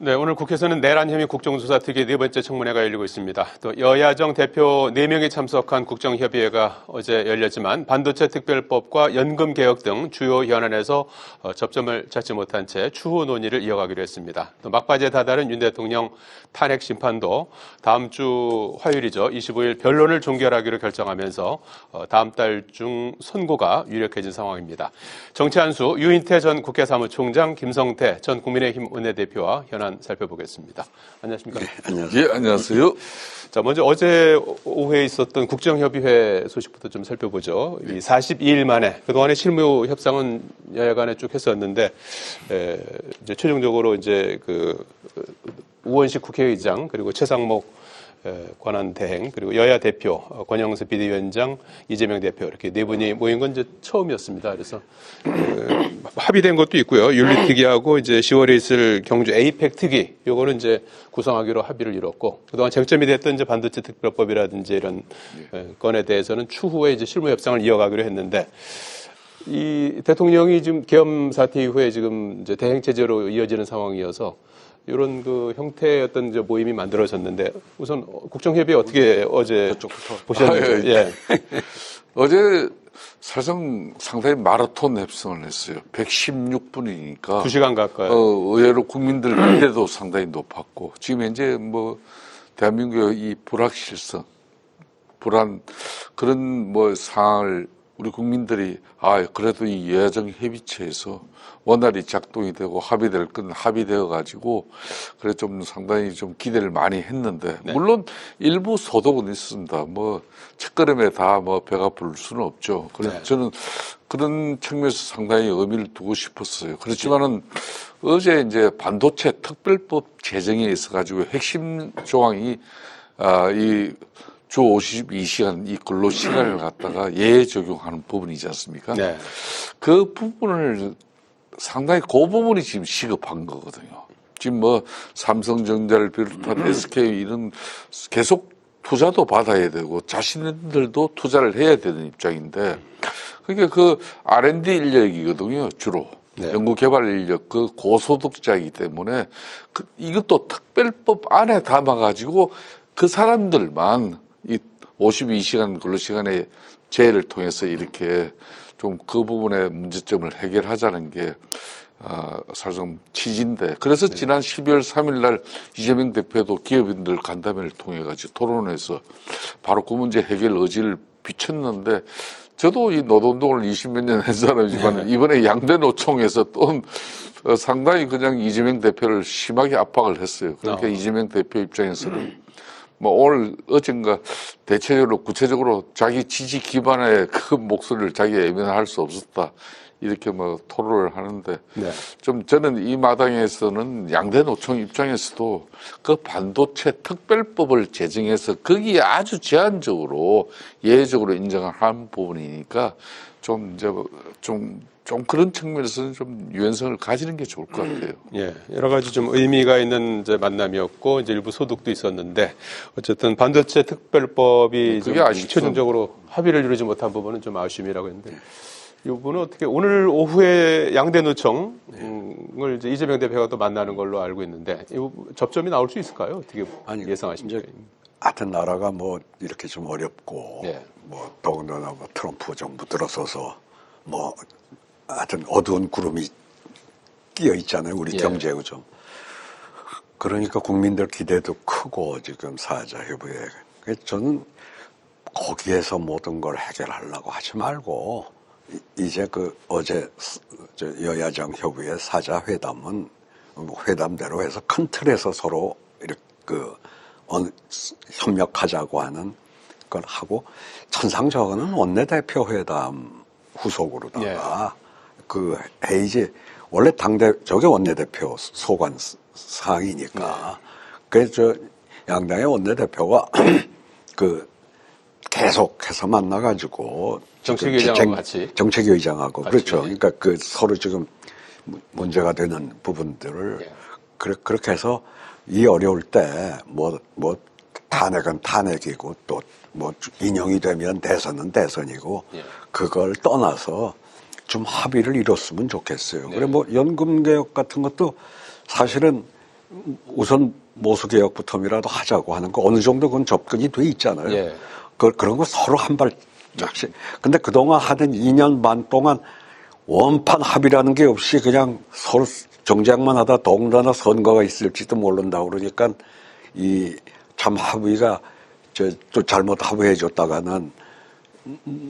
네, 오늘 국회에서는 내란 혐의 국정조사 특위 네 번째 청문회가 열리고 있습니다. 또 여야정 대표 4명이 참석한 국정협의회가 어제 열렸지만 반도체 특별법과 연금 개혁 등 주요 현안에서 어, 접점을 찾지 못한 채 추후 논의를 이어가기로 했습니다. 또 막바지에 다다른 윤 대통령 탄핵 심판도 다음 주 화요일이죠. 25일 변론을 종결하기로 결정하면서 어, 다음 달 중 선고가 유력해진 상황입니다. 정치 한수 유인태 전 국회 사무총장 김성태 전 국민의힘 원내대표와 현안 살펴보겠습니다. 안녕하십니까? 안녕하세요. 예, 안녕하세요. 자, 먼저 어제 오후에 있었던 국정협의회 소식부터 좀 살펴보죠. 이 42일 만에 그동안의 실무 협상은 여야 간에 쭉 했었는데 에, 이제 최종적으로 이제 그 우원식 국회의장 그리고 최상목 에, 권한 대행 그리고 여야 대표 어, 권영수 비대위원장 이재명 대표 이렇게 네 분이 모인 건 이제 처음이었습니다. 그래서 에, 합의된 것도 있고요. 윤리특위하고 이제 10월에 있을 경주 에이펙 특위 요거는 이제 구성하기로 합의를 이뤘고 그동안 쟁점이 됐던 이제 반도체 특별법이라든지 이런 에, 건에 대해서는 추후에 이제 실무 협상을 이어가기로 했는데 이 대통령이 지금 계엄 사태 이후에 지금 이제 대행 체제로 이어지는 상황이어서 이런 그 형태의 어떤 이제 모임이 만들어졌는데 우선 국정협의 어떻게 어제 보셨는지 아, 예. 예. 어제 사실상 상당히 마라톤 협상을 했어요. 116분이니까. 두 시간 가까이 어, 의외로 국민들 기대도 상당히 높았고, 지금 현재 뭐, 대한민국의 이 불확실성, 불안, 그런 뭐 상황을 우리 국민들이, 아, 그래도 이 여야정 협의체에서 원활히 작동이 되고 합의될 건 합의되어 가지고, 그래 좀 상당히 좀 기대를 많이 했는데, 물론 일부 소득은 있습니다. 뭐, 첫걸음에 다 뭐 배가 부를 수는 없죠. 그래서 네. 저는 그런 측면에서 상당히 의미를 두고 싶었어요. 그렇지만은 어제 이제 반도체 특별법 제정에 있어 가지고 핵심 조항이 아, 이 주 52시간 이 근로 시간을 갖다가 예외 적용하는 부분이지 않습니까? 네. 그 부분을 상당히 그 부분이 지금 시급한 거거든요. 지금 뭐 삼성전자를 비롯한 SK 이런 계속 투자도 받아야 되고 자신들도 투자를 해야 되는 입장인데 그게 그 R&D 인력이거든요, 주로. 네. 연구개발 인력, 그 고소득자이기 때문에 그 이것도 특별법 안에 담아가지고 그 사람들만 이 52시간 근로 시간의 제외를 통해서 이렇게 좀 그 부분의 문제점을 해결하자는 게 아, 사실상 취지인데 그래서 지난 12월 3일 날 이재명 대표도 기업인들 간담회를 통해 가지고 토론해서 바로 그 문제 해결 의지를 비쳤는데 저도 이 노동운동을 20몇 년 한 사람이지만 이번에 양대 노총에서 또 어, 상당히 그냥 이재명 대표를 심하게 압박을 했어요. 그러니까 어. 이재명 대표 입장에서는 뭐 오늘 어젠가 대체적으로 구체적으로 자기 지지 기반의 그 목소리를 자기가 외면할 수 없었다. 이렇게 뭐 토론을 하는데 네. 좀 저는 이 마당에서는 양대 노총 입장에서도 그 반도체 특별법을 제정해서 거기에 아주 제한적으로 예외적으로 인정을 한 부분이니까 좀 이제 좀, 좀 그런 측면에서는 좀 유연성을 가지는 게 좋을 것 같아요. 예, 여러 가지 좀 의미가 있는 이제 만남이었고 이제 일부 소득도 있었는데 어쨌든 반도체 특별법이 그게 좀 아쉽죠. 최종적으로 합의를 이루지 못한 부분은 좀 아쉬움이라고 했는데 이 부분은 어떻게 오늘 오후에 양대 노총을 이제 이재명 대표가 또 만나는 걸로 알고 있는데 접점이 나올 수 있을까요? 어떻게 아니, 예상하십니까? 하여튼 나라가 뭐 이렇게 좀 어렵고 예. 뭐 더군다나 뭐 트럼프 정부 들어서서 뭐 하여튼 어두운 구름이 끼어 있잖아요 우리 예. 경제 그죠? 그러니까 국민들 기대도 크고 지금 사자 협의회 그래서 저는 거기에서 모든 걸 해결하려고 하지 말고 이- 이제 그 어제 여야정 협의회 사자 회담은 뭐 회담대로 해서 큰 틀에서 서로 이렇게 그 협력하자고 하는 걸 하고 천상저거는 원내대표 회담 후속으로다가 그 헤이지 원래 당대 저게 원내대표 소관 스- 사항이니까 그래서 저 양당의 원내대표가 그 계속해서 만나가지고 정책위 지금 의장하고 같이. 정책위 의장하고 같이, 그렇죠. 예. 그러니까 그 서로 지금 무- 문제가 되는 부분들을 예. 그래, 그렇게 해서 이 어려울 때 뭐 뭐 탄핵은 탄핵이고 또 뭐 인용이 되면 대선은 대선이고 예. 그걸 떠나서 좀 합의를 이뤘으면 좋겠어요. 네. 그래 뭐 연금 개혁 같은 것도 사실은 우선 모수 개혁부터이라도 하자고 하는 거 어느 정도 그건 접근이 돼 있잖아요. 예. 그, 그런 거 서로 한 발짝씩. 근데 그동안 하는 2년 반 동안 원판 합의라는 게 없이 그냥 서로 정쟁만 하다 더군다나 선거가 있을지도 모른다 그러니까 이 참 합의가 저 또 잘못 합의해 줬다가는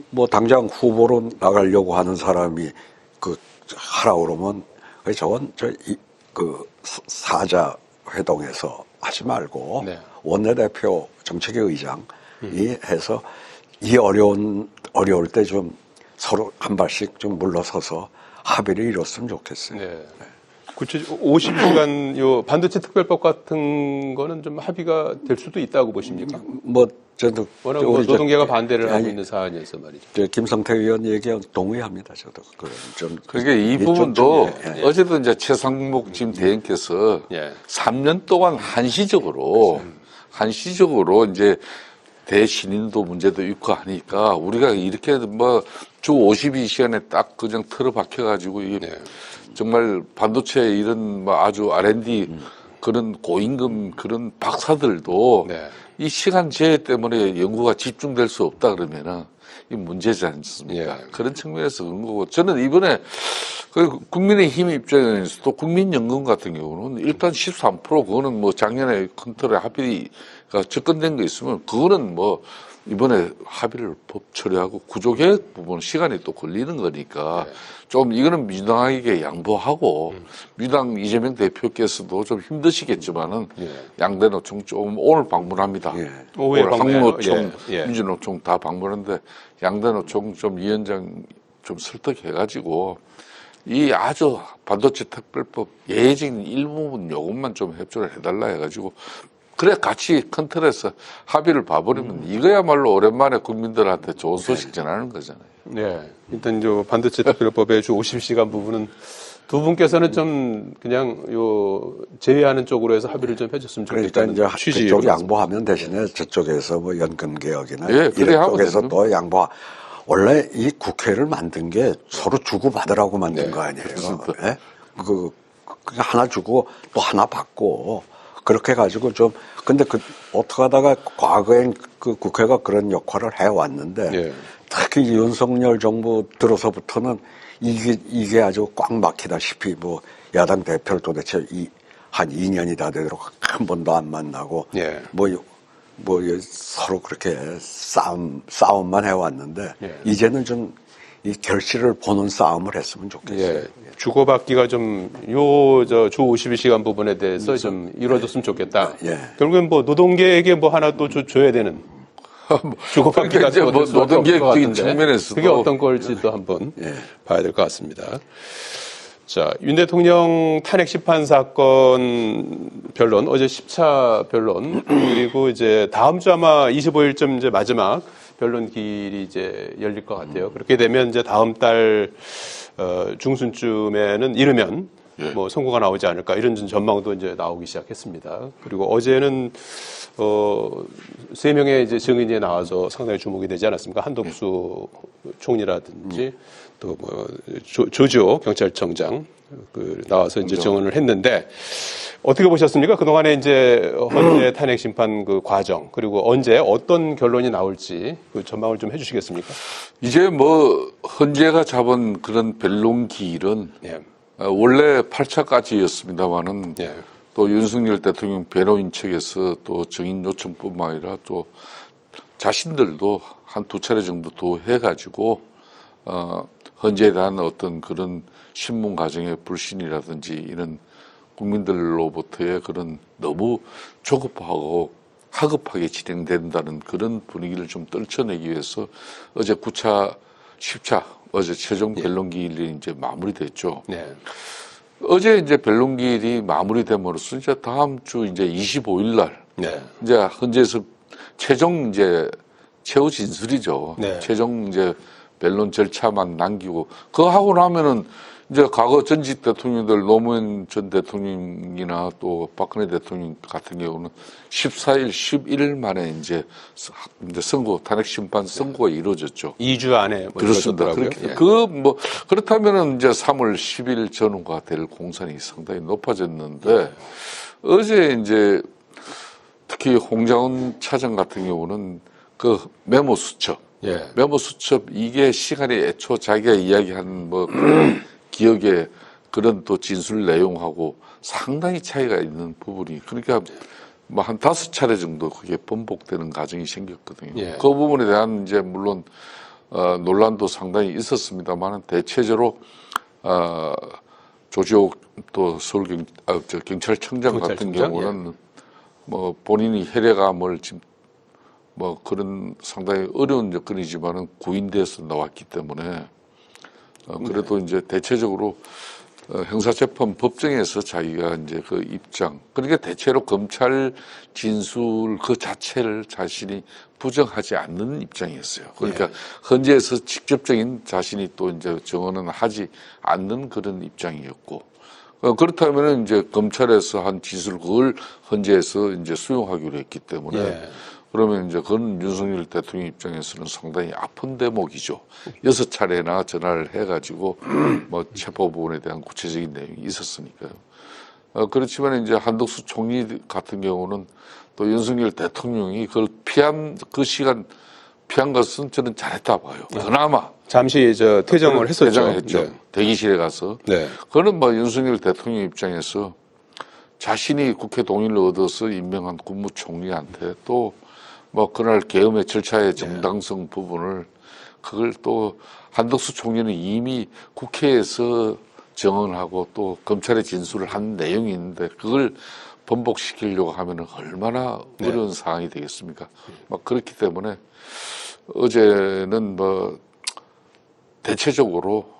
뭐 당장 후보로 나가려고 하는 사람이 그 하라 그러면 그 저건 저그 사자 회동에서 하지 말고 네. 원내대표 정책위 의장이 해서 이 어려운 어려울 때 좀 서로 한 발씩 좀 물러서서 합의를 이뤘으면 좋겠어요. 네. 구체 50시간 요 반도체 특별법 같은 거는 좀 합의가 될 수도 있다고 보십니까? 뭐 저도 워낙 저뭐 노동계가 반대를 하고 아니, 있는 사안이어서 말이죠. 저 김성태 의원 얘기에 동의합니다. 저도 그런 좀 그러니까 이좀 부분도 좀, 예, 예. 어제도 이제 최상목 지금 대행께서 예. 3년 동안 한시적으로 한시적으로 이제 대신인도 문제도 있고 하니까 우리가 이렇게 뭐 주 52시간에 딱 그냥 틀어박혀 가지고 이게 네. 정말 반도체 이런 뭐 아주 R&D 그런 고임금 그런 박사들도 네. 이 시간 제해 때문에 연구가 집중될 수 없다 그러면은 이 문제지 않습니까? 예. 그런 측면에서 그런 거고 저는 이번에 그 국민의힘 입장에서도 국민연금 같은 경우는 일단 13% 그거는 뭐 작년에 큰 틀에 합의가 접근된 거 있으면 그거는 뭐 이번에 합의를 법 처리하고 구조 개혁 부분 시간이 또 걸리는 거니까 네. 좀 이거는 민주당에게 양보하고 음. 민주당 이재명 대표께서도 좀 힘드시겠지만은 예. 양대 노총 좀 오늘 방문합니다. 예. 오후에 오늘. 항노총, 예, 예. 민주노총 다 방문하는데 양대 노총 좀 위원장 좀 설득해가지고 이 아주 반도체 특별법 예외적인 일부분 요것만 좀 협조를 해달라 해가지고 그래 같이 큰 틀에서 합의를 봐버리면 이거야말로 오랜만에 국민들한테 좋은 소식 전하는 거잖아요. 네. 일단 저 반도체 특별법의 주 50시간 부분은 두 분께서는 좀 그냥 요 제외하는 쪽으로 해서 합의를 좀 해줬으면 그러니까 좋겠다는 이제 취지로 그쪽 양보하면 대신에 저쪽에서 뭐 연금 개혁이나 예, 그래 이런 쪽에서 되죠. 또 양보. 원래 이 국회를 만든 게 서로 주고 받으라고 만든 네, 거 아니에요. 그렇습니다. 예? 그, 그 하나 주고 또 하나 받고 그렇게 가지고 좀 근데 그 어떻게 하다가 과거엔 그 국회가 그런 역할을 해 왔는데 예. 특히 윤석열 정부 들어서부터는 이게 이게 아주 꽉 막히다시피 뭐 야당 대표를 도대체 이, 한 2년이 다 되도록 한 번도 안 만나고 예. 뭐, 뭐 서로 그렇게 싸움 싸움만 해왔는데 예. 이제는 좀 이 결실을 보는 싸움을 했으면 좋겠어요. 예. 주고받기가 좀, 요, 저, 주 52시간 부분에 대해서 좀 이루어졌으면 좋겠다. 예. 결국엔 뭐, 노동계에게 뭐 하나 또 줘, 줘야 되는. 주고받기가 그러니까 뭐 노동계획적인 측면에서도 그게 어떤 걸지도 한번 예. 봐야 될 것 같습니다. 자, 윤 대통령 탄핵 심판 사건 변론, 어제 10차 변론, 그리고 이제 다음 주 아마 25일쯤 이제 마지막 변론 길이 이제 열릴 것 같아요. 그렇게 되면 이제 다음 달, 어, 중순쯤에는 이르면 뭐 선고가 나오지 않을까 이런 전망도 이제 나오기 시작했습니다. 그리고 어제는 어, 세 명의 이제 증인이 나와서 상당히 주목이 되지 않았습니까? 한덕수 총리라든지 또 뭐 조지호 경찰청장 그 나와서 이제 증언을 했는데 어떻게 보셨습니까? 그 동안에 이제 헌재 탄핵 심판 그 과정 그리고 언제 어떤 결론이 나올지 그 전망을 좀 해주시겠습니까? 이제 뭐 헌재가 잡은 그런 변론기 일은 예. 어, 원래 8차까지였습니다만은 예. 또 윤석열 대통령 변호인 측에서 또 증인 요청뿐만 아니라 또 자신들도 한 두 차례 정도 더 해가지고 어, 헌재에 대한 어떤 그런 신문 과정의 불신이라든지 이런 국민들로부터의 그런 너무 조급하고 하급하게 진행된다는 그런 분위기를 좀 떨쳐내기 위해서 어제 9차, 10차 어제 최종 변론기일이 이제 마무리됐죠. 네. 어제 이제 변론기일이 마무리됨으로써 이제 다음 주 이제 25일 날 네. 이제 헌재에서 최종 이제 최후 진술이죠. 네. 최종 이제 변론 절차만 남기고 그거 하고 나면은 이제 과거 전직 대통령들 노무현 전 대통령이나 또 박근혜 대통령 같은 경우는 14일, 11일 만에 이제 선고 탄핵 심판 선고가 이루어졌죠. 2주 안에 뭐 그렇습니다. 그렇게 예. 그뭐 그렇다면은 이제 3월 10일 전후가 될 공산이 상당히 높아졌는데 어제 이제 특히 홍장훈 차장 같은 경우는 그 메모 수첩, 예. 메모 수첩 이게 시간이 애초 자기가 이야기한 뭐 기억에 그런 또 진술 내용하고 상당히 차이가 있는 부분이 그러니까 뭐 한 다섯 차례 정도 그게 번복되는 과정이 생겼거든요. 예. 그 부분에 대한 이제 물론 어, 논란도 상당히 있었습니다만은 대체적으로 어, 조지옥 또 서울 경, 아, 저 경찰청장 같은 경찰청장? 경우는 뭐 본인이 혈액암을 지금 뭐 그런 상당히 어려운 여건이지만은 구인돼서 나왔기 때문에 어, 그래도 이제 대체적으로 어, 형사재판 법정에서 자기가 이제 그 입장 그러니까 대체로 검찰 진술 그 자체를 자신이 부정하지 않는 입장이었어요. 그러니까 헌재에서 직접적인 자신이 또 이제 증언은 하지 않는 그런 입장이었고 어, 그렇다면은 이제 검찰에서 한 진술 그걸 헌재에서 이제 수용하기로 했기 때문에 예. 그러면 이제 그건 윤석열 대통령 입장에서는 상당히 아픈 대목이죠. 여섯 차례나 전화를 해가지고 뭐 체포 부분에 대한 구체적인 내용이 있었으니까요. 어, 그렇지만 이제 한덕수 총리 같은 경우는 또 윤석열 대통령이 그걸 피한 그 시간 피한 것은 저는 잘했다 봐요. 그나마 잠시 저 퇴정을 했었죠. 대장했죠. 네. 대기실에 가서 네. 그거는 뭐 윤석열 대통령 입장에서 자신이 국회 동의를 얻어서 임명한 국무총리한테 또 뭐 그날 계엄의 절차의 정당성 부분을 그걸 또 한덕수 총리는 이미 국회에서 정언하고 또 검찰에 진술을 한 내용이 있는데 그걸 번복시키려고 하면 얼마나 어려운 상황이 되겠습니까? 막 그렇기 때문에 어제는 뭐 대체적으로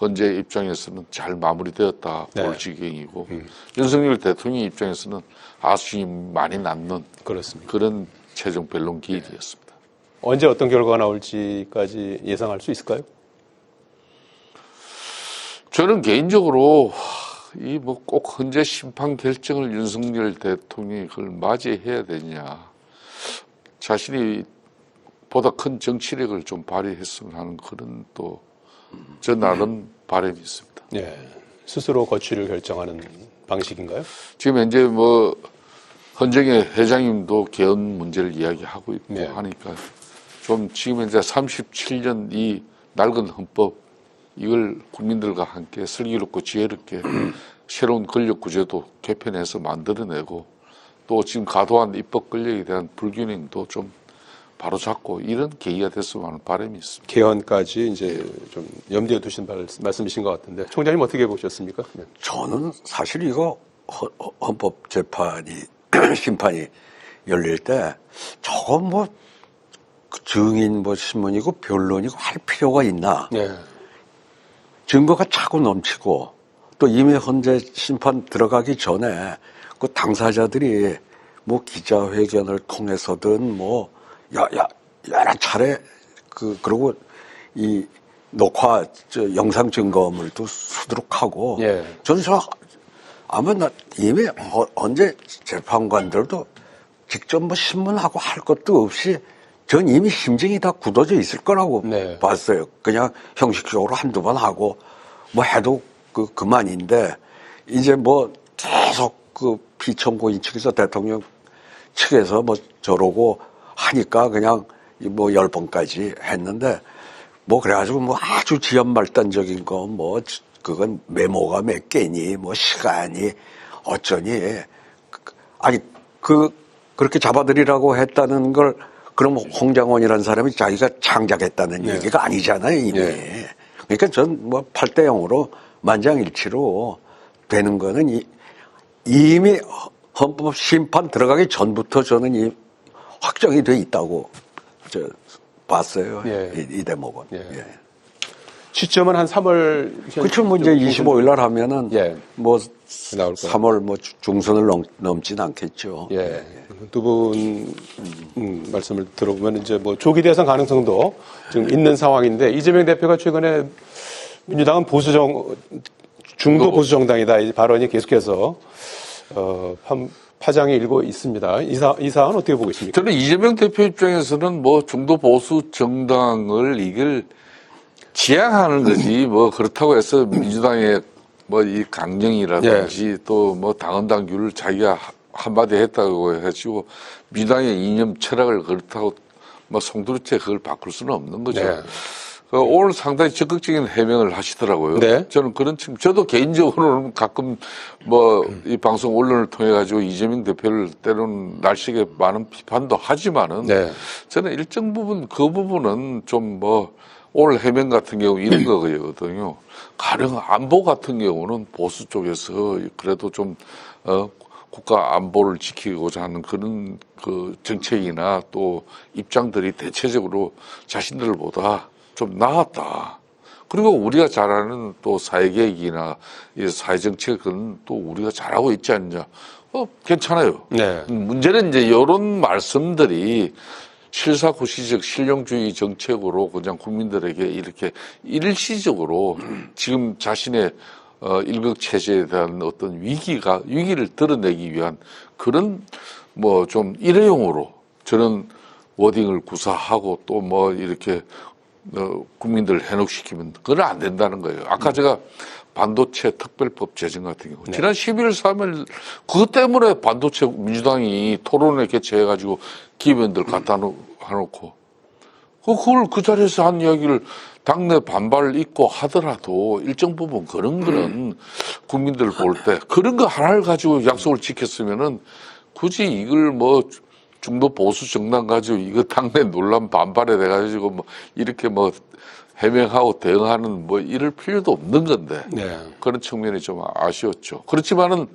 헌재 입장에서는 잘 마무리되었다 네. 볼 지경이고 윤석열 대통령 입장에서는 아쉬움이 많이 남는 그렇습니다. 그런 최종 변론 기일이었습니다. 언제 어떤 결과가 나올지까지 예상할 수 있을까요? 저는 개인적으로 이 뭐꼭 헌재 심판 결정을 윤석열 대통령이 그걸 맞이해야 되냐 자신이 보다 큰 정치력을 좀 발휘했으면 하는 그런 또 저 나름 바람이 있습니다. 예. 스스로 거취를 결정하는 방식인가요? 지금 현재 뭐 헌정의 회장님도 개헌 문제를 이야기하고 있고 네. 하니까 좀 지금 현재 37년 이 낡은 헌법 이걸 국민들과 함께 슬기롭고 지혜롭게 새로운 권력 구제도 개편해서 만들어내고 또 지금 과도한 입법 권력에 대한 불균형도 좀 바로잡고 이런 계기가 됐으면 하는 바람이 있습니다. 개헌까지 이제 좀 염두에 두신 말- 말씀이신 것 같은데 총장님 어떻게 보셨습니까? 네. 저는 사실 이거 헌- 헌법 재판이 심판이 열릴 때 저거 뭐그 증인 뭐 신문이고 변론이고 할 필요가 있나? 네. 증거가 차고 넘치고 또 이미 헌재 심판 들어가기 전에 그 당사자들이 뭐 기자회견을 통해서든 뭐 야, 야, 여러 차례 그 그리고 이 녹화 저 영상 증거물도 수두룩하고 예. 저는 저 아마 나 이미 어- 언제 재판관들도 직접 뭐 신문하고 할 것도 없이 전 이미 심증이 다 굳어져 있을 거라고 네. 봤어요. 그냥 형식적으로 한두 번 하고 뭐 해도 그 그만인데 이제 뭐 계속 그 피청구인 측에서 대통령 측에서 뭐 저러고 하니까 그냥 뭐 열 번까지 했는데 뭐 그래가지고 뭐 아주 지연말단적인 거 뭐 그건 메모가 몇 개니 뭐 시간이 어쩌니 그- 아니 그 그렇게 잡아들이라고 했다는 걸 그럼 홍장원이라는 사람이 자기가 창작했다는 네. 얘기가 아니잖아요 이미 네. 그러니까 전 뭐 8대 0으로 만장일치로 되는 거는 이, 이미 헌법 심판 들어가기 전부터 저는 이 확정이 돼 있다고 저 봤어요. 예. 이, 이 대목은. 예. 예. 시점은 한 3월 그렇죠. 뭐 이제 25일 날 하면은 예. 뭐 나올 거예요. 3월 뭐 주- 중순을 넘, 넘진 않겠죠. 예. 두분 음, 말씀을 들어보면 이제 뭐 조기 대선 가능성도 지금 있는 상황인데 이재명 대표가 최근에 민주당은 보수정 중도 보수 정당이다 이 발언이 계속해서 어, 판- 파장이 일고 있습니다. 이, 사, 이 사안은 어떻게 보고 있습니까? 저는 이재명 대표 입장에서는 뭐 중도 보수 정당을 이걸 지향하는 거지 뭐 그렇다고 해서 민주당의 뭐 이 강령이라든지 예. 또뭐 당헌당규를 자기가 하- 한마디 했다고 해가지고 민당의 이념 철학을 그렇다고 뭐 송두리째 그걸 바꿀 수는 없는 거죠. 네. 그 오늘 상당히 적극적인 해명을 하시더라고요. 네. 저는 그런 측, 저도 개인적으로는 가끔 뭐 이 방송 언론을 통해 가지고 이재명 대표를 때로는 날씨게 많은 비판도 하지만은 네. 저는 일정 부분 그 부분은 좀 뭐 오늘 해명 같은 경우 이런 거거든요. 가령 안보 같은 경우는 보수 쪽에서 그래도 좀 어, 국가 안보를 지키고자 하는 그런 그 정책이나 또 입장들이 대체적으로 자신들보다 좀 나았다. 그리고 우리가 잘 아는 또 사회계획이나 이 사회정책은 또 우리가 잘하고 있지 않냐. 어, 괜찮아요. 네. 음, 문제는 이제 이런 말씀들이 실사구시적 실용주의 정책으로 그냥 국민들에게 이렇게 일시적으로 지금 자신의 어, 일극 체제에 대한 어떤 위기가 위기를 드러내기 위한 그런 뭐 좀 일회용으로 저는 워딩을 구사하고 또 뭐 이렇게 어, 국민들을 해독시키면 그건 안 된다는 거예요. 아까 제가 반도체 특별법 제정 같은 경우 지난 11월 3일 그것 때문에 반도체 민주당이 토론회 개최해가지고 기업인들 갖다 놓- 놓고 그- 그걸 그 자리에서 한 이야기를 당내 반발 있고 하더라도 일정 부분 그런 거는 국민들 볼 때 그런 거 하나를 가지고 약속을 지켰으면은 굳이 이걸 뭐 중도 보수 정당 가지고 이거 당내 논란 반발에 돼 가지고 뭐 이렇게 뭐 해명하고 대응하는 뭐 이럴 필요도 없는 건데 네. 그런 측면이 좀 아쉬웠죠. 그렇지만은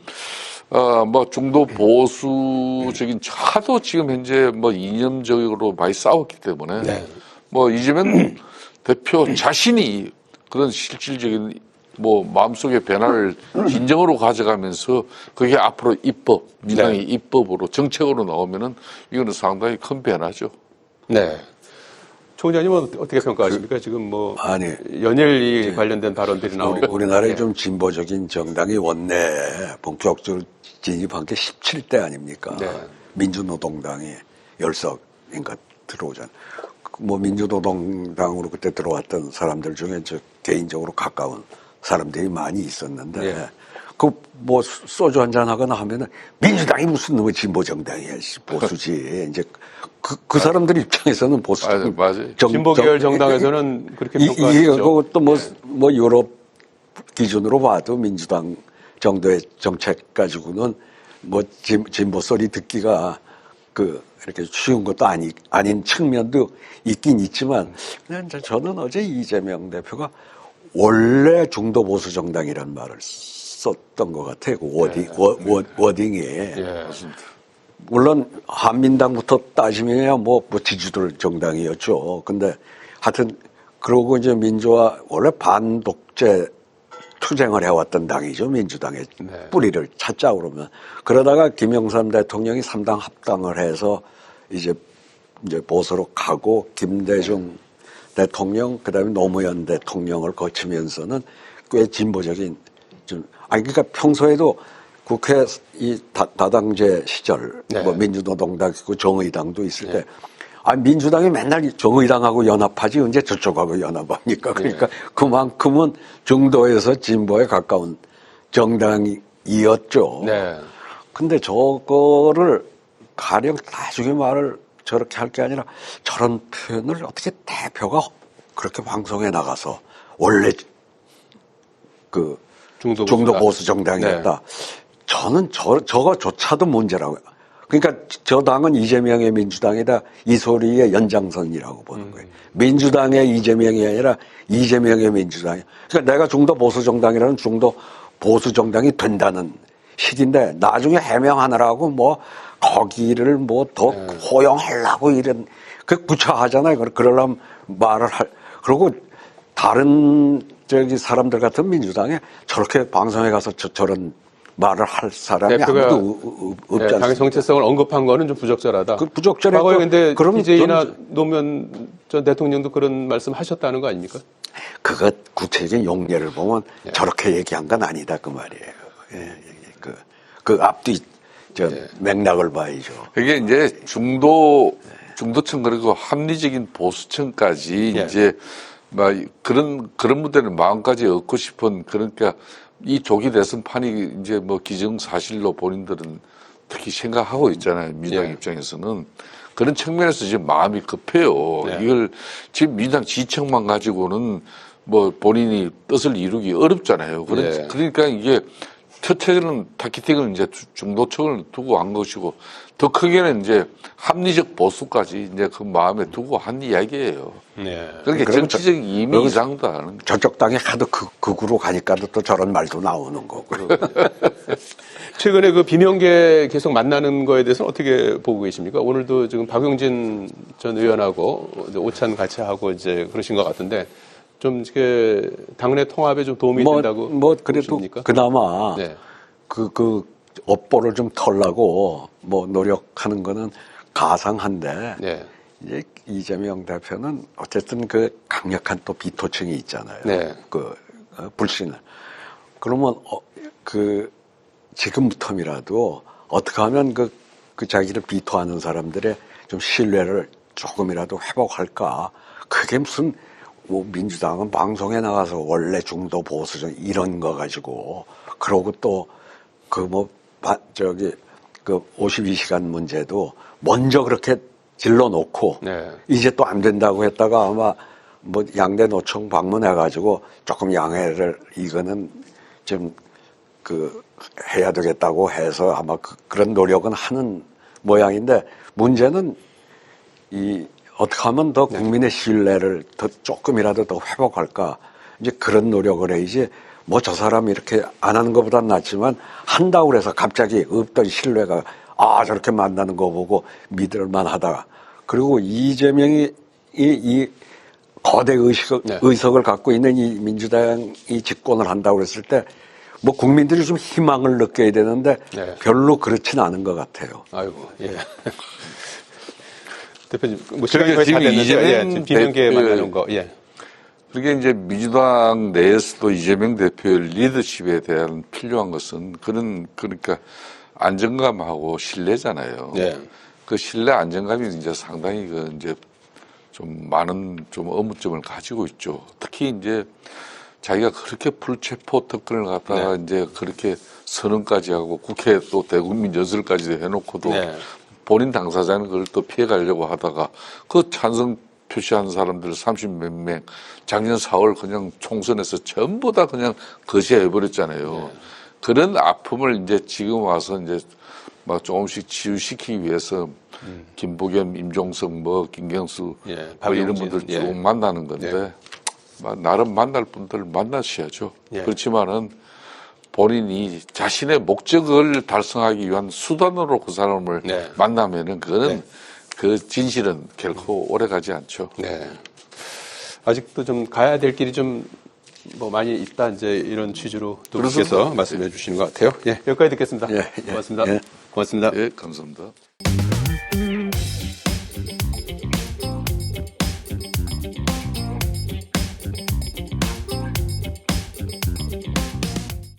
어뭐 중도 보수적인 하도 지금 현재 뭐 이념적으로 많이 싸웠기 때문에 네. 뭐 이재명 대표 자신이 그런 실질적인 뭐 마음속의 변화를 진정으로 가져가면서 그게 앞으로 입법, 민당의 입법으로 정책으로 나오면은 이거는 상당히 큰 변화죠. 네. 총장님은 어떻게 평가하십니까? 지금 뭐 아니 연일이 관련된 발언들이 나오고 우리, 우리나라에 예. 좀 진보적인 정당이 원내에 본격적으로 진입한 게 17대 아닙니까? 네. 민주노동당이 열석인가 들어오잖아요. 뭐 민주노동당으로 그때 들어왔던 사람들 중에 저 개인적으로 가까운 사람들이 많이 있었는데 네. 그뭐 소주 한잔 하거나 하면은 민주당이 무슨 놈의 진보 정당이야 씨, 보수지 이제 그, 그 사람들 입장에서는 보수 맞아요, 맞아요. 정- 진보 정- 계열 정당에서는 그렇게 이, 평가하죠. 이, 그것도 뭐, 뭐 유럽 기준으로 봐도 민주당 정도의 정책 가지고는 뭐 진, 진보 소리 듣기가 그 이렇게 쉬운 것도 아니, 아닌 측면도 있긴 있지만 저는 어제 이재명 대표가 원래 중도 보수 정당이란 말을 썼던 것 같아요. 그 워딩, 워, 워, 워딩에. 예. 물론 한민당부터 따지면 뭐, 뭐 지지들 정당이었죠. 근데 하여튼 그러고 이제 민주화 원래 반독재 투쟁을 해왔던 당이죠 민주당의 네. 뿌리를 찾자 그러면 그러다가 김영삼 대통령이 삼당 합당을 해서 이제 이제 보수로 가고 김대중 대통령 그 다음에 노무현 대통령을 거치면서는 꽤 진보적인 좀 아니 그러니까 평소에도 국회 이 다, 다당제 시절 네. 뭐 민주노동당 있고 정의당도 있을 때 아, 민주당이 맨날 정의당하고 연합하지 언제 저쪽하고 연합합니까? 그러니까 그만큼은 중도에서 진보에 가까운 정당이었죠. 네. 근데 저거를 가령 나중에 말을 저렇게 할 게 아니라 저런 표현을 어떻게 대표가 그렇게 방송에 나가서 원래 그 중도 중도. 보수 정당이었다. 저는 저, 저거조차도 문제라고. 그러니까 저 당은 이재명의 민주당이다. 이 소리의 연장선이라고 보는 거예요. 민주당의 이재명이 아니라 이재명의 민주당이. 그러니까 내가 중도 보수 정당이라는 중도 보수 정당이 된다는 식인데 나중에 해명하느라고 뭐 거기를 뭐 더 호용하려고 이런 그 구차하잖아요. 그러- 그러려면 말을 할 그리고 다른 저기 사람들 같은 민주당에 저렇게 방송에 가서 저, 저런 말을 할 사람이 대표가 아무도 네, 없지 당의 않습니까? 정체성을 언급한 거는 좀 부적절하다. 그 부적절했고, 과거에 근데 그럼 DJ나 저는- 노무현 전 대통령도 그런 말씀 하셨다는 거 아닙니까? 그거 구체적인 용례를 보면 저렇게 얘기한 건 아니다 그 말이에요. 예, 예, 예. 그, 그 앞뒤 저 맥락을 봐야죠. 그게 이제 중도 중도층 그리고 합리적인 보수층까지 예. 이제 막 그런 그런 분들은 마음까지 얻고 싶은 그러니까 이 조기 대선 판이 이제 뭐 기정 사실로 본인들은 특히 생각하고 있잖아요. 민주당 예. 입장에서는. 그런 측면에서 지금 마음이 급해요. 네. 이걸 지금 민주당 지청만 가지고는 뭐 본인이 뜻을 이루기 어렵잖아요. 그러, 예. 그러니까 이게 첫째는 타키틱을 이제 주- 중도층을 두고 한 것이고 더 크게는 이제 합리적 보수까지 이제 그 마음에 두고 한 이야기예요. 네. 저- 정치적 이미 이상도 하는 저쪽 당이 하도 극, 극으로 가니까도 또 저런 말도 나오는 거고. 최근에 그 비명계 계속 만나는 거에 대해서는 어떻게 보고 계십니까? 오늘도 지금 박용진 전 의원하고 오찬 같이 하고 이제 그러신 것 같은데 좀 이렇게 당내 통합에 좀 도움이 뭐, 된다고 뭐 그래도 보십니까? 그나마 네. 그, 그, 업보를 좀 털라고 뭐 노력하는 거는 가상한데 네. 이제 이재명 대표는 어쨌든 그 강력한 또 비토층이 있잖아요. 네. 그 어, 불신을. 그러면 어, 그 지금부터라도 어떻게 하면 그, 그 자기를 비토하는 사람들의 좀 신뢰를 조금이라도 회복할까? 그게 무슨 뭐 민주당은 방송에 나가서 원래 중도 보수적 이런 거 가지고 그러고 또 그 뭐 저기 그 52시간 문제도 먼저 그렇게 질러 놓고 네. 이제 또 안 된다고 했다가 아마 뭐 양대 노총 방문해 가지고 조금 양해를 이거는 좀 그 해야 되겠다고 해서 아마 그, 그런 노력은 하는 모양인데 문제는 이 어떻게 하면 더 국민의 신뢰를 더 조금이라도 더 회복할까 이제 그런 노력을 해야지 뭐 저 사람이 이렇게 안 하는 것보단 낫지만 한다고 그래서 갑자기 없던 신뢰가 아 저렇게 만나는 거 보고 믿을 만하다 그리고 이재명이 이, 이 거대 의식, 네. 의석을 갖고 있는 이 민주당이 집권을 한다고 그랬을 때 뭐 국민들이 좀 희망을 느껴야 되는데 네. 별로 그렇진 않은 것 같아요. 아이고, 예. 대표님, 뭐 시간이 그러니까 거의 다 지금 됐는데, 이재명 예, 비명계 대표- 만나는 거, 예. 그게 이제 민주당 내에서도 이재명 대표의 리더십에 대한 필요한 것은 그런 그러니까 안정감하고 신뢰잖아요. 네. 그 신뢰 안정감이 이제 상당히 그 이제 좀 많은 좀 의문점을 가지고 있죠. 특히 이제 자기가 그렇게 불체포 특권을 갖다가 이제 그렇게 선언까지 하고 국회 또 대국민 연설까지 해놓고도 네. 본인 당사자는 그걸 또 피해가려고 하다가 그 찬성 표시한 사람들 30 몇 명 작년 4월 그냥 총선에서 전부 다 그냥 거시해버렸잖아요. 그런 아픔을 이제 지금 와서 이제 막 조금씩 치유시키기 위해서 김부겸, 임종석, 뭐 김경수 예, 뭐 이런 분들 쭉 예. 만나는 건데 네. 막 나름 만날 분들 만나셔야죠. 예. 그렇지만은 본인이 자신의 목적을 달성하기 위한 수단으로 그 사람을 네. 만나면은 그거는 네. 그 진실은 결코 오래 가지 않죠. 네. 아직도 좀 가야 될 길이 좀 뭐 많이 있다 이제 이런 취지로 또 그렇습니다. 분께서 말씀해 주시는 것 같아요. 예, 여기까지 듣겠습니다. 예, 예, 고맙습니다. 예. 고맙습니다. 예, 감사합니다.